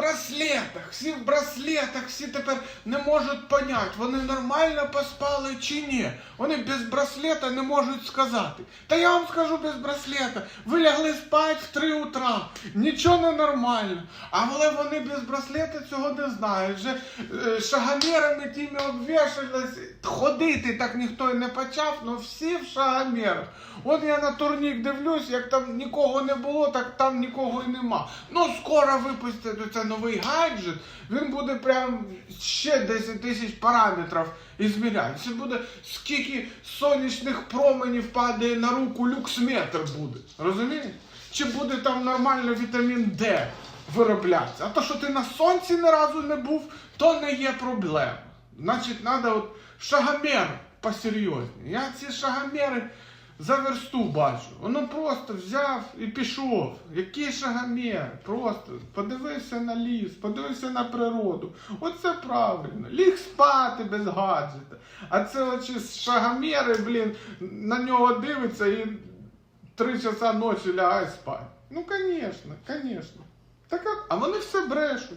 браслетах, всі в браслетах, всі тепер не можуть поняти, вони нормально поспали чи ні. Вони без браслета не можуть сказати. Та я вам скажу без браслета. Ви лягли спати в 3 утра. Нічого не нормально. Але вони без браслета цього не знають. Вже е, шагомерами тими обвішались. Ходити так ніхто і не почав, але всі в шагомерах. От я на турнік дивлюсь, як там нікого не було, так там нікого і нема. Ну, скоро випустять оце новий гаджет, він буде прям ще 10 тисяч параметрів ізміряти. Це буде скільки сонячних променів падає на руку, люксметр буде. Розумієте? Чи буде там нормально вітамін Д вироблятися? А то, що ти на сонці ні разу не був, то не є проблема. Значить, треба от шагомер посерйозніше. Я ці шагомери за версту бачу. Воно просто взяв і пішов. Який шагомер? Просто подивився на ліс, подивився на природу. Оце правильно. Ліг спати без гаджета. А це оці шагомери, блін, на нього дивиться і три часа ночі лягає спати. Ну, звісно, звісно. Так, а вони все брешуть.